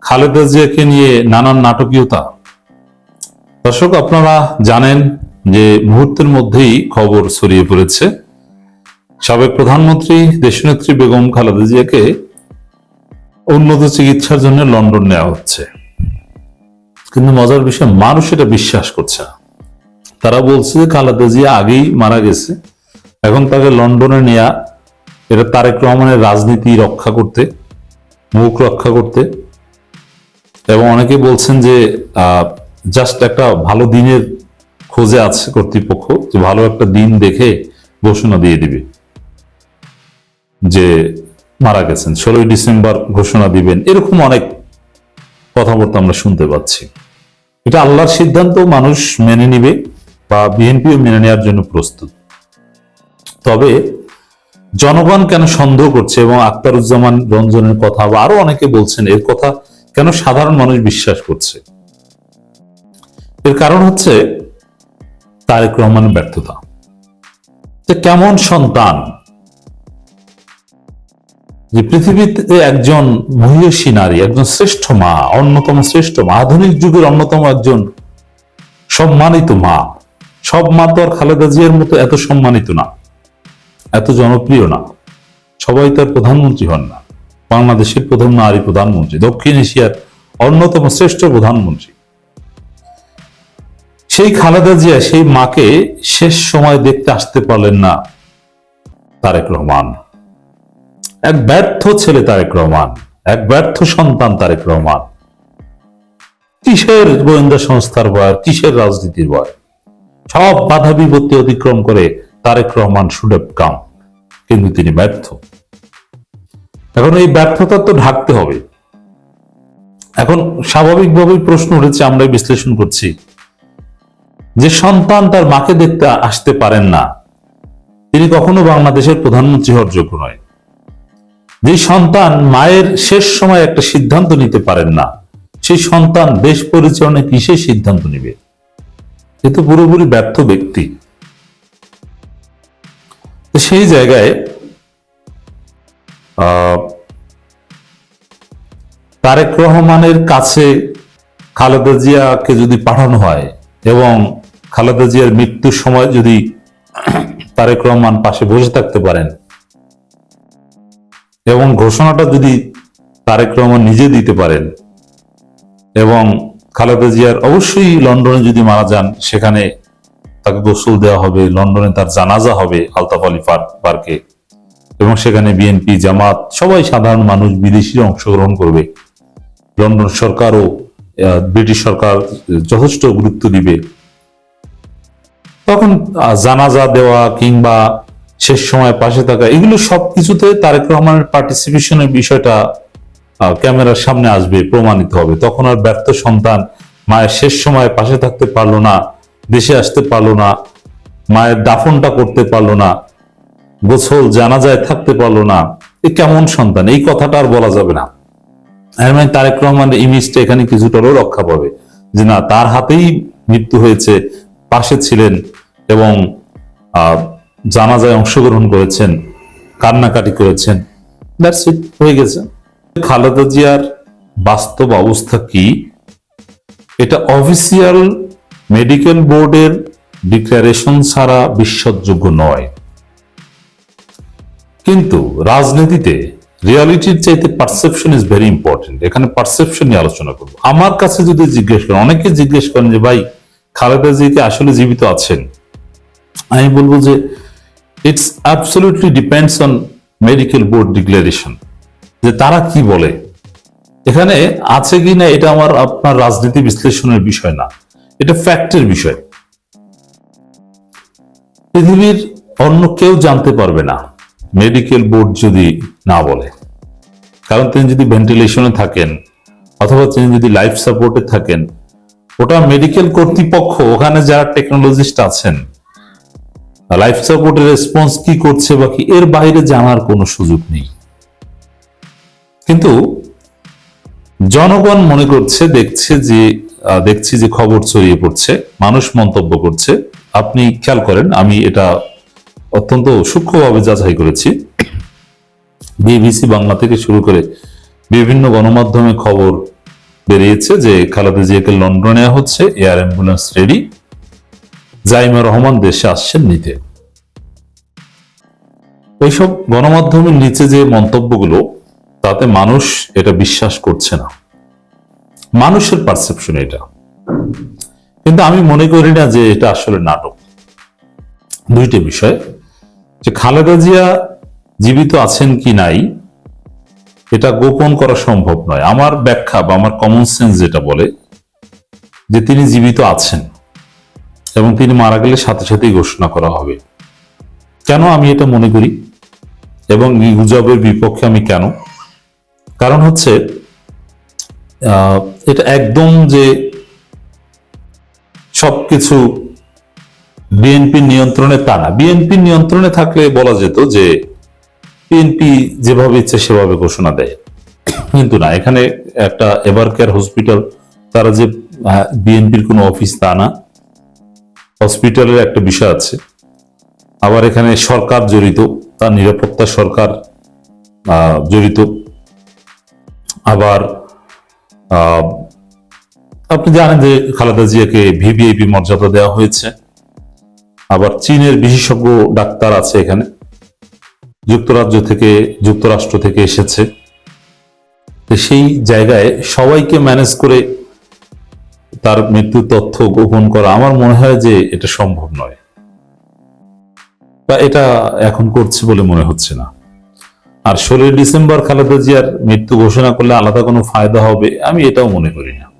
খালেদা জিয়াকে নিয়ে নানান নাটকীয়তা। দর্শক, আপনারা জানেন যে মুহূর্তের মধ্যেই খবর ছড়িয়ে পড়েছে। সাবেক প্রধানমন্ত্রী দেশনেত্রী বেগম খালেদা জিয়াকে উন্নত চিকিৎসার জন্য লন্ডন নেওয়া হচ্ছে। কিন্তু মজার বিষয়, মানুষ এটা বিশ্বাস করছে তারা বলছে যে খালেদা জিয়া আগেই মারা গেছে। এখন তাকে লন্ডনে নেয়া, এটা তারেক রহমানের রাজনীতি রক্ষা করতে, মুখ রক্ষা করতে এবং অনেকে বলছেন যে জাস্ট একটা ভালো দিনের খোঁজে আছে কর্তৃপক্ষ যে ভালো একটা দিন দেখে ঘোষণা দিয়ে দিবে। যে মারা গেছেন, ষোলোই ডিসেম্বর ঘোষণা দিবেন, এরকম অনেক কথাবার্তা আমরা শুনতে পাচ্ছি। এটা আল্লাহর সিদ্ধান্ত, মানুষ মেনে নিবে বা বিএনপিও মেনে নেওয়ার জন্য প্রস্তুত। তবে জনগণ কেন সন্দেহ করছে এবং আক্তারুজ্জামান রঞ্জনের কথা বা আরও অনেকে বলছেন, এর কথা কেন সাধারণ মানুষ বিশ্বাস করছে? এর কারণ হচ্ছে তারেক রহমানের ব্যর্থতা। যে কেমন সন্তান? যে পৃথিবীতে একজন মহিষী নারী, একজন শ্রেষ্ঠ মা, অন্যতম শ্রেষ্ঠ মা, আধুনিক যুগের অন্যতম একজন সম্মানিত মা, সব মা তো আর খালেদা জিয়ার মতো এত সম্মানিত না, এত জনপ্রিয় না, সবাই তার প্রধানমন্ত্রী হন না। বাংলাদেশের প্রথম নারী প্রধানমন্ত্রী, দক্ষিণ এশিয়ার অন্যতম শ্রেষ্ঠ প্রধানমন্ত্রী। সেই খালেদা জিয়া, সেই মাকে শেষ সময় দেখতে আসতে পারলেন না তারেক রহমান। এক ব্যর্থ ছেলে তারেক রহমান, এক ব্যর্থ সন্তান তারেক রহমান। কিসের গোয়েন্দা সংস্থার বয় কিসের রাজনীতির ভয়? সব বাধা বিপত্তি অতিক্রম করে তারেক রহমান শুড কাম, কিন্তু তিনি ব্যর্থ। এখন এই ব্যর্থতা তো ঢাকতে হবে। এখন স্বাভাবিকভাবেই প্রশ্ন উঠেছে, আমরা বিশ্লেষণ করছি। যে সন্তান তার মাকে দেখতে আসতে পারেন না, তিনি কখনো বাংলাদেশের প্রধানমন্ত্রী হওয়ার যোগ্য নয়। যে সন্তান মায়ের শেষ সময় একটা সিদ্ধান্ত নিতে পারেন না, সেই সন্তান দেশ পরিচালনায় কিসের সিদ্ধান্ত নিবে? এ তো পুরোপুরি ব্যর্থ ব্যক্তি। সেই জায়গায় তারেক রহমানের কাছে খালেদা জিয়াকে যদি পাঠানো হয় এবং খালেদা জিয়ার মৃত্যুর সময় যদি তারেক রহমান পাশে বসে থাকতে পারেন, এবং ঘোষণাটা যদি তারেক রহমান নিজে দিতে পারেন, এবং খালেদা জিয়ার অবশ্যই লন্ডনে যদি মারা যান, সেখানে তাকে গোসল দেওয়া হবে, লন্ডনে তার জানাজা হবে আলতাফ আলী পার্ক- এবং সেখানে বিএনপি, জামাত, সবাই সাধারণ মানুষ, বিদেশিরা অংশগ্রহণ করবে। লন্ডন সরকারও ব্রিটিশ সরকার যথেষ্ট গুরুত্ব দিবে। তখন জানাজা দেওয়া কিংবা শেষ সময় পাশে থাকা, এগুলো সবকিছুতে তারেক রহমানের পার্টিসিপেশনের বিষয়টা ক্যামেরার সামনে আসবে, প্রমাণিত হবে। তখন আর ব্যর্থ সন্তান মায়ের শেষ সময় পাশে থাকতে পারল না, দেশে আসতে পারল না, মায়ের দাফনটা করতে পারল না। গোসল জানাজায় থাকতে পারল না। এ কেমন সন্তান? এই কথাটা আর বলা যাবে না। এর মানে তারেক রহমানের ইমেজটা এখানে কিছুটা হলেও রক্ষা পাবে। যে না, তার হাতেই মৃত্যু হয়েছে, পাশে ছিলেন এবং জানাজায় অংশগ্রহণ করেছেন, কান্নাকাটি করেছেন। হয়ে গেছে। খালেদা জিয়ার বাস্তব অবস্থা কি? এটা অফিসিয়াল মেডিকেল বোর্ডের ডিক্লারেশন ছাড়া বিশ্বাসযোগ্য নয়। কিন্তু রাজনীতিতে রিয়ালিটির চাইতে পারসেপশন ইজ ভেরি ইম্পর্টেন্ট এখানে পারসেপশন নিয়ে আলোচনা করব। আমার কাছে যদি জিজ্ঞেস করেন, অনেকে জিজ্ঞেস করেন যে, ভাই, খালেদা জি কি আসলে জীবিত আছেন? আমি বলব যে it's absolutely depends on medical board declaration যে তারা কি বলে? এখানে আছে কি না, এটা আমার, আপনার রাজনীতি বিশ্লেষণের বিষয় না। এটা ফ্যাক্টের বিষয়। পৃথিবীর অন্য কেউ জানতে পারবে না। মেডিকেল বোর্ড যদি না বলে, কারণ তিনি যদি ভেন্টিলেশনে থাকেন অথবা তিনি যদি লাইফ সাপোর্টে থাকেন, ওটা মেডিকেল কর্তৃপক্ষ, ওখানে যারা টেকনোলজিস্ট আছেন লাইফ সাপোর্টের রেসপন্স কি করছে বা কি, এর বাইরে জানার কোনো সুযোগ নেই। কিন্তু জনগণ মনে করছে, দেখছে যে দেখছি যে খবর ছড়িয়ে পড়ছে, মানুষ মন্তব্য করছে। আপনি খেয়াল করেন, আমি এটা অত্যন্ত সূক্ষ্মভাবে যাচাই করেছি। বিবিসি বাংলা থেকে শুরু করে বিভিন্ন গণমাধ্যমে খবর বেরিয়েছে যে খালেদা জিয়াকে লন্ডনে নেওয়া হচ্ছে, air ambulance ready. Zaima Rahman দেশে আসছেন নিতে। এইসব গণমাধ্যমের নিচে যে মন্তব্যগুলো, তাতে মানুষ এটা বিশ্বাস করছে না। মানুষের পারসেপশন এটা। কিন্তু আমি মনে করি না যে এটা আসলে নাটক। দুইটা বিষয়। যে খালেদা জিয়া জীবিত আছেন কি নাই, এটা গোপন করা সম্ভব নয়। আমার ব্যাখ্যা বা আমার কমন সেন্স যেটা বলে, যে তিনি জীবিত আছেন এবং তিনি মারা গেলে সাথে সাথেই ঘোষণা করা হবে। কেন আমি এটা মনে করি এবং গুজবের বিপক্ষে আমি কেন? কারণ হচ্ছে এটা একদম যে সবকিছু বিএনপির নিয়ন্ত্রণে তা না। বিএনপির নিয়ন্ত্রণে থাকলে বলা যেত যে, বিএনপি যেভাবে ইচ্ছে সেভাবে ঘোষণা দেয়। কিন্তু না, এখানে একটা এভার কেয়ার হসপিটাল, তারা যে বিএনপির কোনো অফিস তা না। হসপিটালের একটা বিষয় আছে। আবার এখানে সরকার জড়িত, তার নিরাপত্তা সরকার জড়িত। আবার আপনি জানেন যে খালেদা জিয়াকে ভিভিআইপি মর্যাদা দেওয়া হয়েছে। আবার চীনের বিশেষজ্ঞ ডাক্তার আছে এখানে। যুক্তরাজ্য থেকে, যুক্তরাষ্ট্র থেকে এসেছে। সেই জায়গায় সবাইকে ম্যানেজ করে তার মৃত্যুর তথ্য গোপন করা আমার মনে হয় যে এটা সম্ভব নয়। বা এটা এখন করছে বলে মনে হচ্ছে না। আর ষোলোই ডিসেম্বর খালেদা জিয়ার মৃত্যু ঘোষণা করলে আলাদা কোনো ফায়দা হবে, আমি এটাও মনে করি না।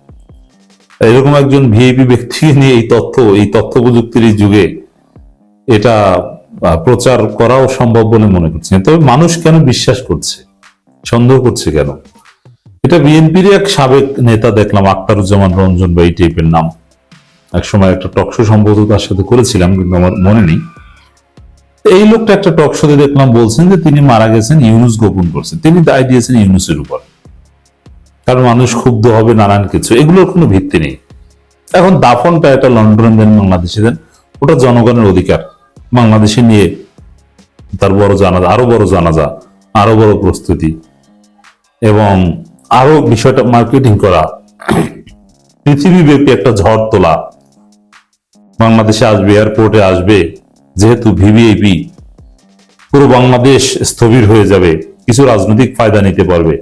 এরকম একজন ভিআইপি ব্যক্তি নিয়ে এই তথ্য এই তথ্য প্রযুক্তির যুগে এটা প্রচার করাও সম্ভব বলে মনে করছি। তবে মানুষ কেন বিশ্বাস করছে? সন্দেহ করছে কেন? এটা বিএনপির এক সাবেক নেতা দেখলাম, আক্তারুজ্জামান রঞ্জন বা এই টাইপের নাম। এক সময় একটা টকশো সম্ভবত তার সাথে করেছিলাম, কিন্তু আমার মনে নেই। এই লোকটা একটা টক শোতে দেখলাম বলছেন যে তিনি মারা গেছেন, ইউনুস গোপন করছেন। তিনি দায় দিয়েছেন ইউনুসের উপর। কারণ মানুষ ক্ষুব্ধ হবে, নানান কিছু। এগুলোর কোনো ভিত্তি নেই। এখন দাফনটা একটা লন্ডনে দেন, বাংলাদেশে দেন, ওটা জনগণের অধিকার। বাংলাদেশে নিয়ে তার বড় জানাজা, আরও বড় জানাজা, আরও বড় প্রস্তুতি এবং আরও বিষয়টা মার্কেটিং করা পৃথিবীব্যাপী একটা ঝড় তোলা। বাংলাদেশে আসবে এয়ারপোর্টে আসবে, যেহেতু ভিভিআইপি পুরো বাংলাদেশ স্থবির হয়ে যাবে, কিছু রাজনৈতিক ফায়দা নিতে পারবে।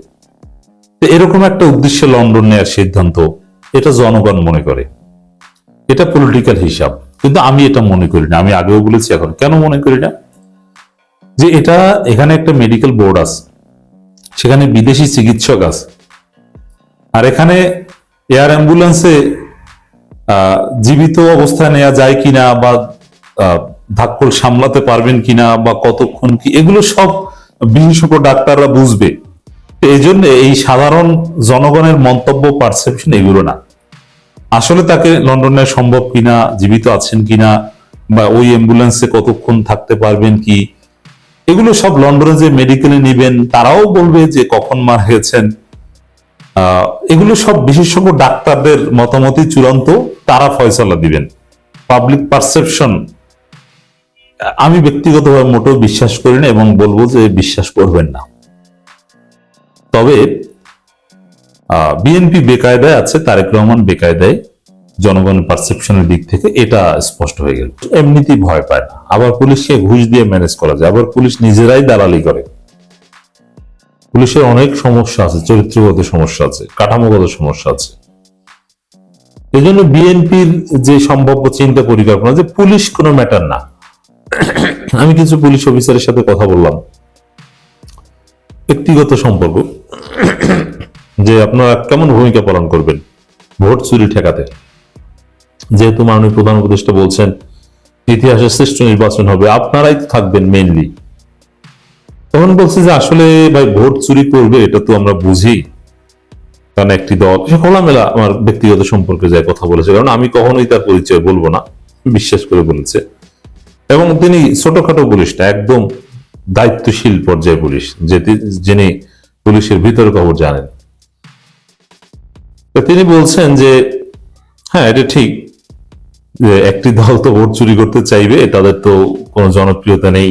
এরকম একটা উদ্দেশ্যে লন্ডন নেওয়ার সিদ্ধান্ত, এটা জনগণ মনে করে। এটা পলিটিক্যাল হিসাব। কিন্তু আমি এটা মনে করি না আমি আগেও বলেছি এখন। কেন মনে করি না? যে এটা এখানে একটা মেডিকেল বোর্ড আছে, সেখানে বিদেশি চিকিৎসক আছে। আর এখানে এয়ার অ্যাম্বুলেন্সে জীবিত অবস্থায় নেওয়া যায় কিনা বা ধাক্কল সামলাতে পারবেন কিনা বা কতক্ষণ কি, এগুলো সব বিশেষজ্ঞ ডাক্তাররা বুঝবে। এই জন্য এই সাধারণ জনগণের মন্তব্য পারসেপশন এগুলো না। আসলে তাকে লন্ডনে সম্ভব কিনা, জীবিত আছেন কিনা, বা ওই অ্যাম্বুলেন্সে কতক্ষণ থাকতে পারবেন কি, এগুলো সব লন্ডনে যে মেডিকেলে নিবেন, তারাও বলবে যে কখন মারা গেছেন। এগুলো সব বিশেষজ্ঞ ডাক্তারদের মতামতই চূড়ান্ত, তারা ফয়সলা দিবেন। পাবলিক পারসেপশন, আমি ব্যক্তিগতভাবে মোটেও বিশ্বাস করি না এবং বলব যে বিশ্বাস করবেন না। তবে বিএনপি বেকায়দায় আছে, তারেক রহমান বেকায়দায় জনগণের পারসেপশনের দিক থেকে এটা স্পষ্ট হয়ে গেল। এমনিতেই ভয় পায় না। আবার পুলিশকে ঘুষ দিয়ে ম্যানেজ করা যায়। আবার পুলিশ নিজেরাই দালালি করে। পুলিশের অনেক সমস্যা আছে, চরিত্রগত সমস্যা আছে, কাঠামোগত সমস্যা আছে। এই জন্য বিএনপির যে সম্ভাব্য চিন্তা পরিকল্পনা যে পুলিশ কোনো ম্যাটার না। আমি কিছু পুলিশ অফিসারের সাথে কথা বললাম। ব্যক্তিগত সম্পর্ক। যে আপনারা কেমন ভূমিকা পালন করবেন? ভোট চুরি ঠেকাতে। যেহেতু মাননীয় প্রধান উপদেষ্টা বলছেন ইতিহাসের শ্রেষ্ঠ নির্বাচন হবে, আপনারাই তো থাকবেন মেনলি তখন বলছে যে আসলে ভাই, ভোট চুরি করবে, এটা তো আমরা বুঝি। কারণ একটি দল, সে খোলামেলা আমার ব্যক্তিগত সম্পর্কে যায় কথা বলেছে, কারণ আমি কখনোই তার পরিচয় বলব না, বিশ্বাস করে বলেছে। এবং তিনি ছোটখাটো পুলিশ না, একদম দায়িত্বশীল পর্যায়ে পুলিশ যে যিনি পুলিশের ভিতর খবর জানেন। তো তিনি বলছেন যে হ্যাঁ এটা ঠিক যে একটি দল তো ভোট চুরি করতে চাইবে, তাদের তো কোনো জনপ্রিয়তা নেই,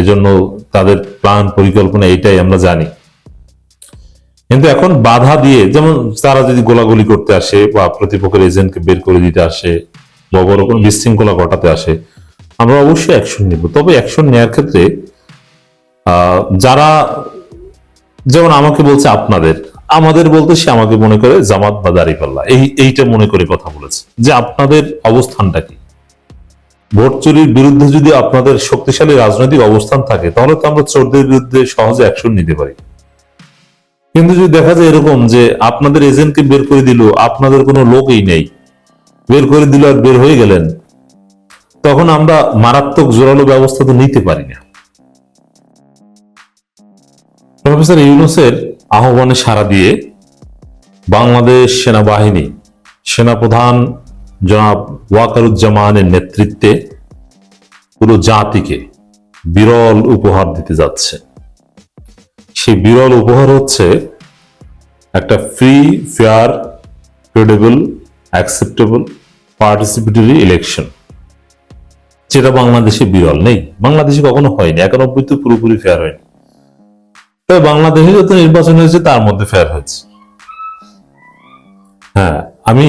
এজন্য তাদের প্ল্যান পরিকল্পনা এটাই আমরা জানি। কিন্তু এখন বাধা দিয়ে, যেমন তারা যদি গোলাগুলি করতে আসে বা প্রতিপক্ষের এজেন্টকে বের করে দিতে আসে বা বড় কোনো বিশৃঙ্খলা ঘটাতে আসে, আমরা অবশ্যই অ্যাকশন নিব। তবে অ্যাকশন নেওয়ার ক্ষেত্রে যারা, যেমন আমাকে বলছে আপনাদের আমাদের বলতে সে আমাকে মনে করে জামাত বা দাঁড়িপাল্লা। এই, এইটা মনে করে কথা বলেছে। যে আপনাদের অবস্থানটা কি? ভোট চুরির বিরুদ্ধে যদি আপনাদের শক্তিশালী রাজনৈতিক অবস্থান থাকে, তাহলে তো আমরা চোরদের বিরুদ্ধে সহজে অ্যাকশন নিতে পারি। কিন্তু যদি দেখা যায় এরকম যে আপনাদের এজেন্টকে বের করে দিল, আপনাদের কোনো লোকই নেই, বের করে দিল আর বের হয়ে গেলেন, তখন আমরা মারাত্মক জোরালো ব্যবস্থা তো নিতে পারি না। প্রফেসর ইউনুসের আহ্বানে সাড়া দিয়ে বাংলাদেশ সেনাবাহিনী সেনাপ্রধান জনাব ওয়াকারুজ্জামানের নেতৃত্বে পুরো জাতিকে বিরল উপহার দিতে যাচ্ছে। সেই বিরল উপহার হচ্ছে একটা free fair credible acceptable participatory election যেটা বাংলাদেশে বিরল নেই। বাংলাদেশে কখনো হয়নি। একানব্বই তো পুরোপুরি ফেয়ার হয়নি। তবে বাংলাদেশে যত নির্বাচন হয়েছে, তার মধ্যে ফেয়ার হয়েছে। হ্যাঁ আমি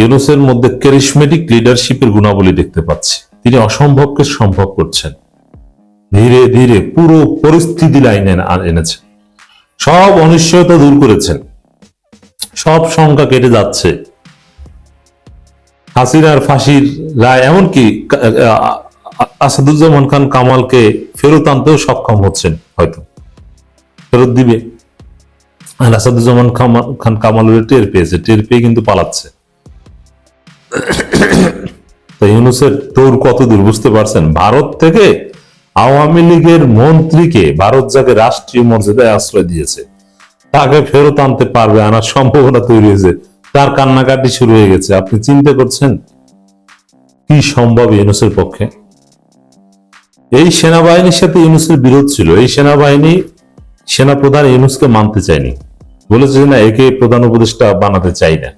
ইউনুসের মধ্যে ক্যারিসমেটিক লিডারশিপের গুণাবলী দেখতে পাচ্ছি। তিনি অসম্ভবকে সম্ভব করছেন। ধীরে ধীরে পুরো পরিস্থিতি লাইনে এনেছেন সব অনিশ্চয়তা দূর করেছেন। সব সংখ্যা কেটে যাচ্ছে। হাসিনার ফাঁসির রায় এমনকি আসাদুজ্জামান খান কামালকে ফেরত আনতেও সক্ষম হচ্ছেন হয়তো। ফেরত দিবে। আর আসাদুজ্জামান খান কামাল ওটা টের পেয়েছে টের পেয়ে কিন্তু পালাচ্ছে। তো ইউনুসের দৌড় কত দূর, বুঝতে পারছেন? ভারত থেকে আওয়ামী লীগের মন্ত্রীকে ভারত যাকে রাষ্ট্রীয় মর্যাদায় আশ্রয় দিয়েছে, তাকে ফেরত আনতে পারবে আনার সম্ভাবনা তৈরি হয়েছে। তার কান্নাকাটি শুরু হয়ে গেছে। আপনি চিন্তা করছেন কি সম্ভব ইউনুসের পক্ষে? এই সেনাবাহিনীর সাথে ইউনুসের বিরোধ ছিল। এই সেনাবাহিনী সেনাপ্রধান ইউনুসকে মানতে চায়নি। বলেছে না, একে প্রধান উপদেষ্টা বানাতে চাই না।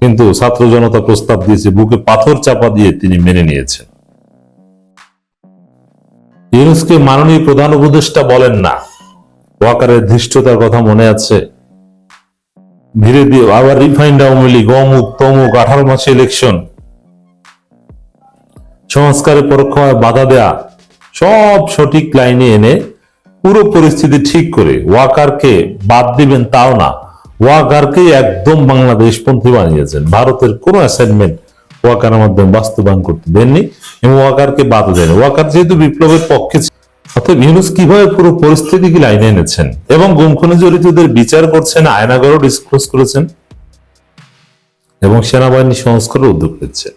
কিন্তু ছাত্র জনতা প্রস্তাব দিয়েছে, বুকে পাথর চাপা দিয়ে তিনি মেনে নিয়েছেন। ইউনুসকে মাননীয় প্রধান উপদেষ্টা বলেন না। ওয়াকারের ধৃষ্টতার কথা মনে আছে। ধীরে ধীরে আবার রিফাইন্ড আওয়ামী লীগ, অমুক তমুক, আঠারো মাসে ইলেকশন সংস্কারে পরোক্ষভাবে বাধা দেয়া, সব সঠিক লাইনে এনে পুরো পরিস্থিতি ঠিক করে। ওয়াকারকে বাদ দিবেন তাও না। ওয়াকারকে একদম বাংলাদেশ পন্থী বানিয়েছেন। ভারতের কোন অ্যাসাইনমেন্ট ওয়াকারের মাধ্যমে বাস্তবায়ন করতে দেননি এবং ওয়াকারকে বাদ দেন ওয়াকার যেহেতু বিপ্লবের পক্ষে অতএব ইউনুস কীভাবে পুরো পরিস্থিতি কি লাইনে এনেছেন এবং গুমখুনে জড়িতদের বিচার করছেন আয়নাগরও ডিসক্লোজ করেছেন এবং সেনাবাহিনী সংস্কারের উদ্যোগ নিচ্ছে।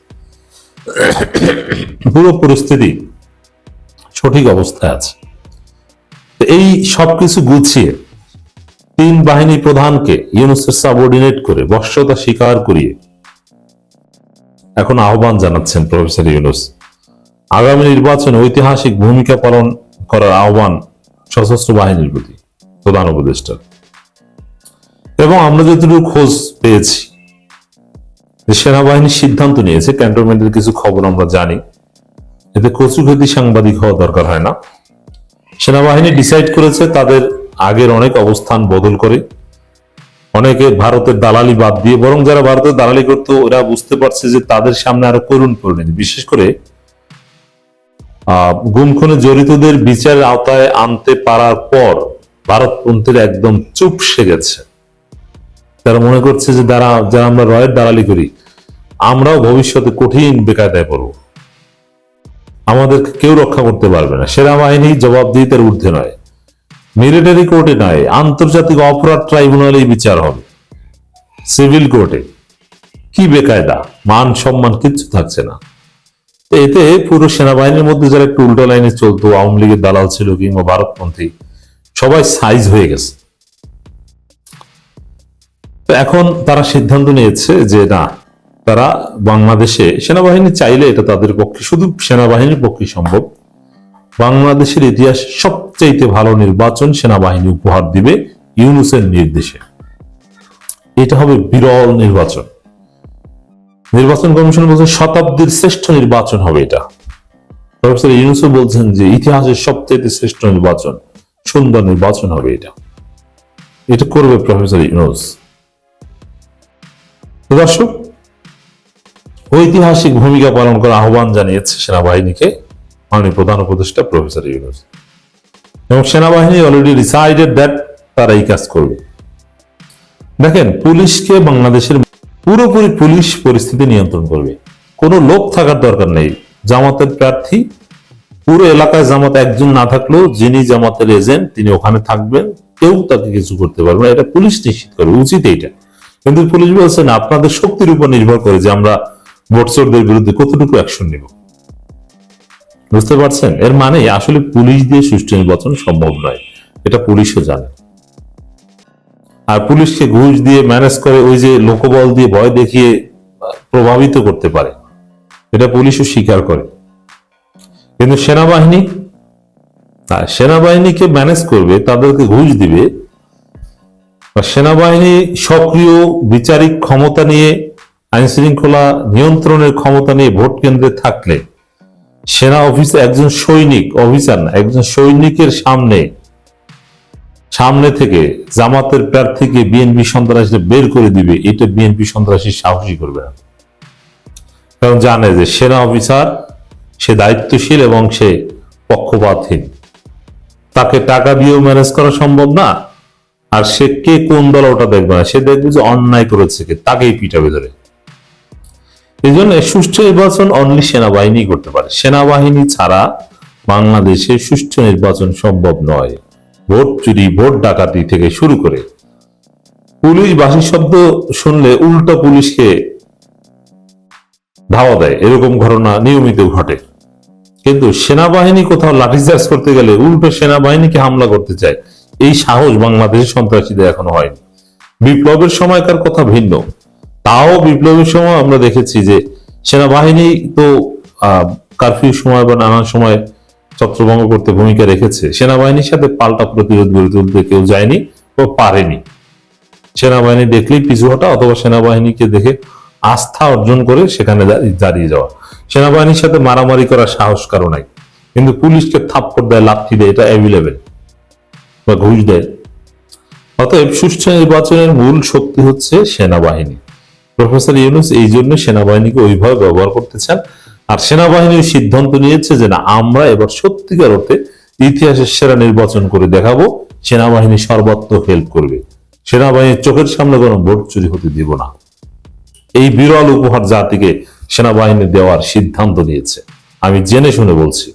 পুরো পরিস্থিতি সঠিক অবস্থায় আছে। এই সবকিছু গুছিয়ে তিন বাহিনী প্রধানকে ইউনুসের সাবঅর্ডিনেট করে বর্ষতা স্বীকার করিয়ে এখন আহ্বান জানাচ্ছেন প্রফেসর ইউনুস। আগামী নির্বাচনে ঐতিহাসিক ভূমিকা পালন করার আহ্বান সশস্ত্র বাহিনীর প্রতি, প্রধান উপদেষ্টা এবং আমরা যতটুকু খোঁজ পেয়েছি সেনাবাহিনীর সিদ্ধান্ত নিয়েছে ক্যান্টনমেন্টের কিছু খবর আমরা জানি। এতে কচুঘতি সাংবাদিক হওয়া দরকার হয় না। সেনাবাহিনী ডিসাইড করেছে তাদের আগের অনেক অবস্থান বদল করে। অনেকে ভারতের দালালি বাদ দিয়ে, বরং যারা ভারতের দালালি করতো, ওরা বুঝতে পারছে যে তাদের সামনে আরও করুণ পরিণতি বিশেষ করে আহ গুমখুনে জড়িতদের বিচারের আওতায় আনতে পারার পর ভারতপন্থীরা একদম চুপসে গেছে। তারা মনে করছে যে যারা যারা আমরা রয়ের দালালি করি, আমরাও ভবিষ্যতে কঠিন বেকায়দায় পড়ব। আমাদেরকে কেউ রক্ষা করতে পারবে না। সেনাবাহিনী জবাবদিহিতার ঊর্ধ্বে নয়। মিলিটারি কোর্টে নয়, আন্তর্জাতিক অপরাধ ট্রাইব্যুনালেই বিচার হবে। সিভিল কোর্টে। কি বেকায়দা? মান সম্মান কিচ্ছু থাকছে না। এতে পুরো সেনাবাহিনীর মধ্যে যারা একটু উল্টো লাইনে চলতো, আওয়ামী লীগের দালাল ছিল কিংবা ভারতপন্থী, সবাই সাইজ হয়ে গেছে। এখন তারা সিদ্ধান্ত নিয়েছে যে না তারা বাংলাদেশে সেনাবাহিনী চাইলে এটা তাদের পক্ষে, শুধু সেনাবাহিনীর পক্ষে সম্ভব। বাংলাদেশের ইতিহাসে সবচাইতে ভালো নির্বাচন সেনাবাহিনী উপহার দিবে ইউনুসের নির্দেশে। এটা হবে বিরল নির্বাচন। নির্বাচন কমিশন বলছে শতাব্দীর শ্রেষ্ঠ নির্বাচন হবে এটা। প্রফেসর ইউনুসও বলছেন যে ইতিহাসের সবচেয়ে শ্রেষ্ঠ নির্বাচন, সুন্দর নির্বাচন হবে এটা। এটা করবে প্রফেসর ইউনুস। দর্শক ঐতিহাসিক ভূমিকা পালন করার আহ্বান জানিয়েছে সেনাবাহিনীকে মাননীয় প্রধান উপদেষ্টা প্রফেসর ইউনুস। এবং সেনাবাহিনী অলরেডি ডিসাইডেড দ্যাট তারা এই কাজ করবে। দেখেন, পুলিশকে বাংলাদেশের পুরোপুরি পুলিশ পরিস্থিতি নিয়ন্ত্রণ করবে। কোনো লোক থাকার দরকার নেই। জামাতের প্রার্থী, পুরো এলাকায় জামাত একজন না থাকলেও যিনি জামাতের এজেন্ট তিনি ওখানে থাকবেন, কেউ তাকে কিছু করতে পারবে না। এটা পুলিশ নিশ্চিত করবে, উচিত এইটা। কিন্তু পুলিশ বলছে, না, আপনাদের শক্তির উপর নির্ভর করে যে আমরা ভোটচোরদের বিরুদ্ধে কতটুকু অ্যাকশন নিব? বুঝতে পারছেন? এর মানে আসলে পুলিশ দিয়ে সুষ্ঠু নির্বাচন সম্ভব নয়। এটা পুলিশও জানে। আর পুলিশকে ঘুষ দিয়ে ম্যানেজ করে ওই যে লোকবল দিয়ে ভয় দেখিয়ে, প্রভাবিত করতে পারে। এটা পুলিশও স্বীকার করে। কিন্তু সেনাবাহিনী সেনাবাহিনীকে ম্যানেজ করবে, তাদেরকে ঘুষ দিবে সেনাবাহিনী সক্রিয় বিচারিক ক্ষমতা নিয়ে আইন শৃঙ্খলা নিয়ন্ত্রণের ক্ষমতা নিয়ে ভোট কেন্দ্রে থাকলে সেনা অফিসে একজন সৈনিক অফিসার না একজন সৈনিকের সামনে সামনে থেকে জামাতের প্রার্থীকে বিএনপি সন্ত্রাসীরা বের করে দিবে, এটা বিএনপি সন্ত্রাসী সাহসী করবে না। কারণ জানে যে সেনা অফিসার, সে দায়িত্বশীল এবং সে পক্ষপাতহীন। তাকে টাকা দিয়েও ম্যানেজ করা সম্ভব না, আর সে কে কোন দল ওটা দেখবে না। সে দেখবে যে অন্যায় করেছে কে, তাকেই পিটাবে ধরে। এই জন্য সুষ্ঠু নির্বাচন অনলি সেনাবাহিনী করতে পারে। সেনাবাহিনী ছাড়া বাংলাদেশে সুষ্ঠু নির্বাচন সম্ভব নয়। ভোট চুরি, ভোট ডাকাতি থেকে শুরু করে। পুলিশ বাসি শব্দ শুনলে উল্টো পুলিশকে ধাওয়া দেয়। এরকম ঘটনা নিয়মিত ঘটে। কিন্তু সেনাবাহিনী কোথাও লাঠিচার্জ করতে গেলে উল্টো সেনাবাহিনীকে হামলা করতে চায়। এই সাহস বাংলাদেশের সন্ত্রাসীদের এখনও হয়নি। বিপ্লবের সময়কার কথা ভিন্ন। তাও বিপ্লবের সময় আমরা দেখেছি যে সেনাবাহিনী তো কারফিউ সময় বা নানান সময় ছত্রভঙ্গ করতে ভূমিকা রেখেছে। সেনাবাহিনীর সাথে পাল্টা প্রতিরোধ গড়ে তুলতে কেউ যায়নি ও পারেনি। সেনাবাহিনী দেখলেই পিছু হটা অথবা সেনাবাহিনীকে দেখে আস্থা অর্জন করে সেখানে দাঁড়িয়ে- যাওয়া। সেনাবাহিনীর সাথে মারামারি করার সাহস কারও নাই। কিন্তু পুলিশকে থাপ্পড় দেয় লাঠি দেয়, এটা অ্যাভেলেবেল বা ঘুষ দেয়। অতএব সুষ্ঠু নির্বাচনের মূল শক্তি হচ্ছে সেনাবাহিনী। প্রফেসর ইউনুস এই জন্য সেনাবাহিনীকে ওইভাবে ব্যবহার করতে চান। আর সেনাবাহিনীর সিদ্ধান্ত নিয়েছে যে না, আমরা এবার সত্যিকার অর্থে ইতিহাসের সেরা নির্বাচন করে দেখাবো। সেনাবাহিনী সর্বাত্মক হেল্প করবে। সেনাবাহিনীর চোখের সামনে কোনো ভোট চুরি হতে দিব না। এই বিরল উপহার জাতিকে সেনাবাহিনী দেওয়ার সিদ্ধান্ত নিয়েছে। আমি জেনে শুনে বলছি।